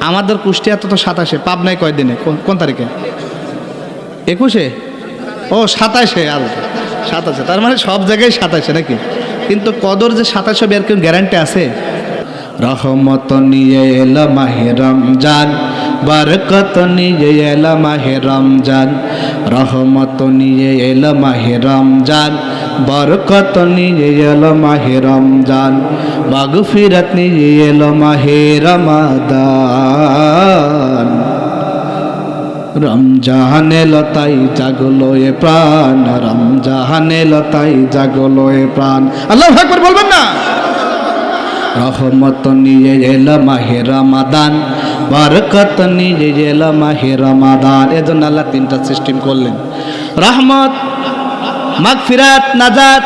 আমাদের কুষ্টিয়াতে তো সাতাশে, পাবনায় কয় দিনে কোন- তারিখে? একুশে? ও, সাতাশে আর সাতাশে, তার মানে সব জায়গায় সাতাশে নাকি? কিন্তু কদর যে সাতাশে হবে এর কেউ গ্যারান্টি আছে? রহমত নিয়ে এলো মাহে রমজান, বরকত নিয়ে এলো মাহে রমজান, রহমত নিয়ে এলো মাহে রমজান বরকত নিয়ে এলো মাহে রমজান মাগফিরাত নিয়ে এলো মাহে রমাদান। রমজাহানে লতাই জাগলো এ প্রাণ রমজাহানে লতাই জাগলো এ প্রাণ। আল্লাহ একবার বলবেন না? রহমত নিয়ে এলো মাহে রমাদান, বরকত নিয়ে এলো মাহে রমাদান। এজন্য আল্লাহ তিনটা সিস্টেম করলেন। রহমত মাগফিরাত, নাজাত।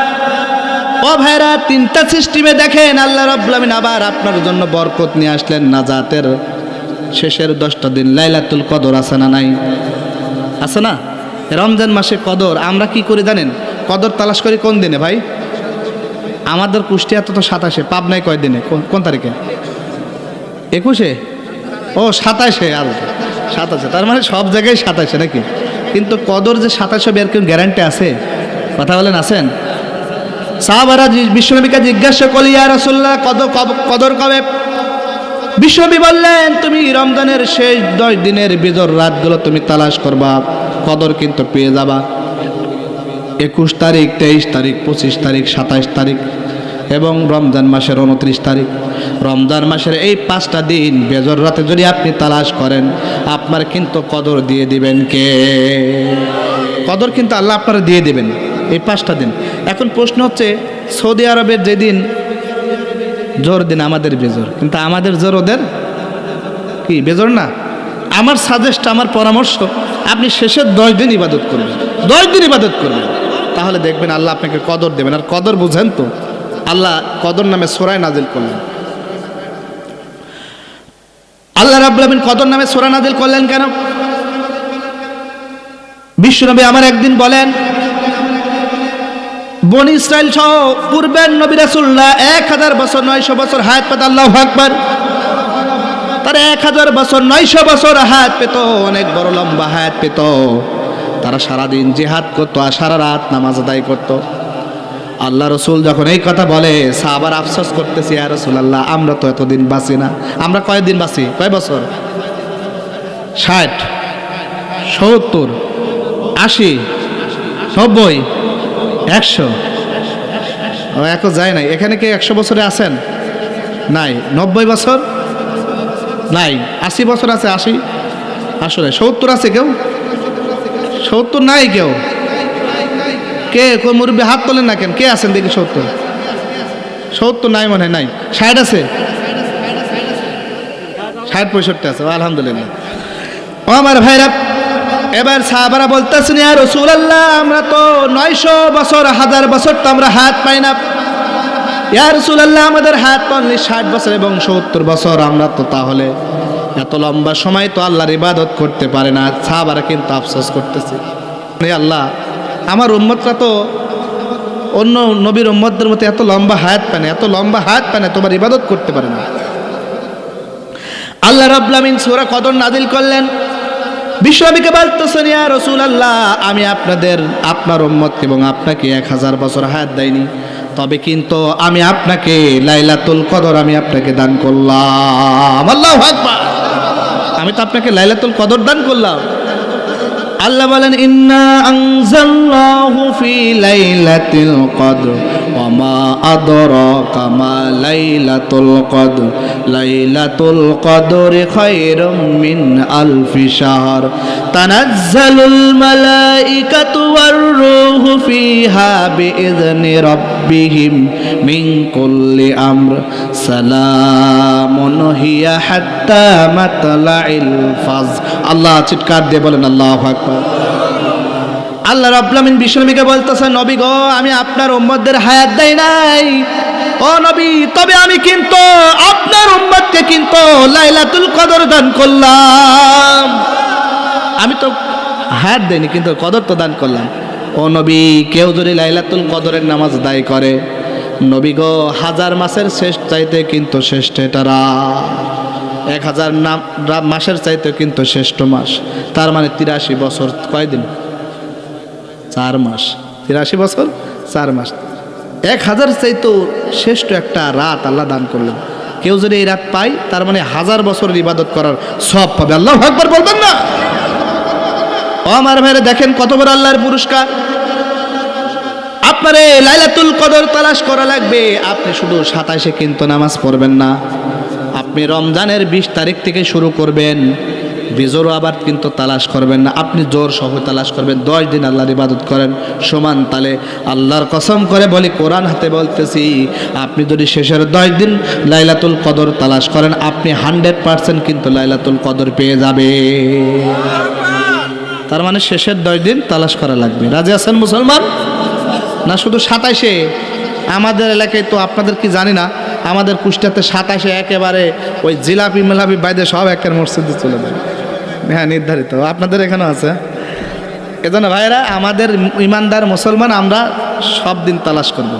ও ভাইরা, তিনটা সিস্টেমে দেখেন আল্লাহ রাব্বুল আমিন আবার আপনার জন্য বরকত নিয়ে আসলেন নাজাতের। শেষের দশটা দিন লাইলাতুল কদর আছে না নাই? আছে না? রমজান মাসে কদর, আমরা কি করি জানেন? কদর তালাশ করি কোন দিনে ভাই? আমাদের কুষ্টিয়াতে তো সাতাশে, পাবনায় কয় দিনে? কোন- তারিখে? একুশে? ও, সাতাশে আর সাতাশে। তার মানে সব জায়গায় সাতাশে নাকি? কিন্তু কদর যে সাতাশে হবে এর কেউ গ্যারান্টি আছে? কথা বলেন, আছেন? সাহাবারা বিশ্বনবীকে জিজ্ঞাসা করলি, ইয়া রাসূলুল্লাহ কদর কব- কদর কবে? বিশ্বনবী বললেন, তুমি রমজানের শেষ দশ দিনের বিজর রাতগুলো তুমি তালাশ করবা, কদর কিন্তু পেয়ে যাবা। একুশ তারিখ, তেইশ তারিখ, পঁচিশ তারিখ, সাতাইশ তারিখ এবং রমজান মাসের উনত্রিশ তারিখ। রমজান মাসের এই পাঁচটা দিন বেজর রাতে যদি আপনি তালাশ করেন, আপনার কিন্তু কদর দিয়ে দিবেন কে? কদর কিন্তু আল্লাহ আপনারা দিয়ে দিবেন। এই পাঁচটা দিন। এখন প্রশ্ন হচ্ছে, সৌদি আরবের যেদিন জোর দিন আমাদের বেজোর। কিন্তু আমাদের জোর ওদের কি, বেজোর না? আমার সাজেস্ট আমার পরামর্শ, আপনি শেষের দশ দিন ইবাদত করবেন। দশ দিন ইবাদত করবেন। তাহলে দেখবেন আল্লাহ আপনাকে কদর দেবেন। আর কদর বুঝেন তো, আল্লাহ কদর নামে সোরায় নাজিল করলেন। আল্লাহ রাব্বুল কদর নামে সোরা নাজিল করলেন কেন? বিশ্বনবী আমার একদিন বলেন বনি ইসরায়েল সহ পূর্বের নবী রাসূলুল্লাহ এক হাজার বছর নয়শো বছর হায়াত পেত, আল্লাহ আকবার। তারা এক হাজার বছর নয়শো বছর হায়াত পেত, অনেক বড় লম্বা হায়াত পেত। তারা সারাদিন জেহাদ করতো আর সারা রাত নামাজ আদায় করতো। আল্লাহ রসুল যখন এই কথা বলে, সাহাবার আফসোস করতেছি আর রসুল আল্লাহ আমরা তো এতদিন বাঁচি না। আমরা কয়দিন বাঁচি? কয় বছর? ষাট, সত্তর, আশি, নব্বই একশো? এখন যায় নাই। এখানে কি একশো বছরে আছেন? নাই। নব্বই বছর? নাই। আশি বছর আছে, আশি? আসলে সত্তর আছে কেউ? সত্তর নাই কেউ? কে? কোন মুরব্বী, হাত তোলেন না কেন? কে আছেন দেখি সত্তর? সত্তর নাই মনে নাই। ষাট আছে? ষাট পঁয়ষট্টি আছে। আলহামদুলিল্লাহ। আমার ভাইরা এবার সাহাবারা বলতেছেন, ইয়া রসুল আল্লাহ আমরা তো নয়শো বছর, হাজার বছর তো আমরা হাত পাই না। ইয়া রসুল আল্লাহ আমাদের হাত পানলি ষাট বছর এবং সত্তর বছর, আমরা তো তাহলে এত লম্বা সময় তো আল্লাহর ইবাদত করতে পারে না। সাহাবারা কিন্তু আফসোস করতেছে। আল্লাহ, আমার উম্মতরা তো অন্য নবীর উম্মতদের মতো এত লম্বা হায়াত পায় না, এত লম্বা হায়াত পায় না, তোমার ইবাদত করতে পারে না। আল্লাহ রাব্লামিন সূরা কদর নাজিল করলেন। বিশ্বনবীকে বলতেছেন, ইয়া রসুল আল্লাহ আমি আপনাদের, আপনার উম্মত এবং আপনাকে এক হাজার বছর হায়াত দেয়নি। তবে কিন্তু আমি আপনাকে লাইলাতুল কদর, আমি আপনাকে দান করলাম। আল্লাহ আমি তো আপনাকে লাইলাতুল কদর দান করলাম। আল্লাহ বলেন, ইন্না আনজালনাহু ফি লাইলাতিল কদর, ওয়া মা আদরাকা মা লাইলাতুল কদর লাইলাতুল কদর খায়রুম মিন আলফি শাহর, তানাজ্জালুল মালাইকাতু ওয়ার রূহু ফিহা বিইذনি রাব্বিহিম মিন কুল্লি আমর, সালামুন হিয়া হাত্তা মাতলাইল ফাজ আল্লাহ চিৎকার দিয়ে বলেন, আল্লাহু আকবার। আল্লাহ রাব্লামিন বিশ্বনবীকে বলতেছে, নবী গো, আমি আপনার উম্মতদের হায়াত দেই নাই। ও নবী, তবে আমি কিন্তু আপনার উম্মতকে কিন্তু লাইলাতুল কদর দান করলাম। আমি তো হায়াত দেয়নি কিন্তু কদর তো দান করলাম। ও নবী, কেউ যদি লাইলাতুল কদরের নামাজ দায় করে, নবী গো, হাজার মাসের শেষ চাইতে কিন্তু শ্রেষ্ঠ রাত। এক হাজার নাম মাসের চাইতে কিন্তু শ্রেষ্ঠ মাস। তার মানে তিরাশি বছর, কয়দিন? চার মাস। তিরাশি বছর, চার মাস। এক হাজার চাইতেও শ্রেষ্ঠ একটা রাত আল্লাহ দান করলেন। কেউ যদি এই রাত পায়, তার মানে হাজার বছরের ইবাদত করার সব পাবে। আল্লাহ একবার বলবেন না? ও আমার ভাইরা দেখেন কত বড় আল্লাহর পুরস্কার। আপনারে লাইলাতুল কদর তালাশ করা লাগবে। আপনি শুধু সাতাশে কিন্তু নামাজ পড়বেন না। আপনি রমজানের বিশ তারিখ থেকে শুরু করবেন। বিজোরও আবার কিন্তু তালাশ করবেন না। আপনি জোর সহ তালাশ করবেন। দশ দিন আল্লাহর ইবাদত করেন। সমান তালে আল্লাহর কসম করে বলি, কোরআন হাতে বলতেছি, আপনি যদি শেষের দশ দিন লাইলাতুল কদর তালাশ করেন, আপনি হান্ড্রেড পার্সেন্ট কিন্তু লাইলাতুল কদর পেয়ে যাবে তার মানে শেষের দশ দিন তালাশ করা লাগবে। রাজি আছেন মুসলমান? না, শুধু সাতাইশে আমাদের এলাকায় তো আপনাদের কি জানি না আমাদের কুষ্টাতে সাতাশে একেবারে ওই জিলাপি মেলাপি বাইদে সব একের মসজিদে চলে যায়। হ্যাঁ নির্ধারিত। আপনাদের এখানেও আছে। এজন্য ভাইরা আমাদের ইমানদার মুসলমান আমরা সব দিন তালাশ করব।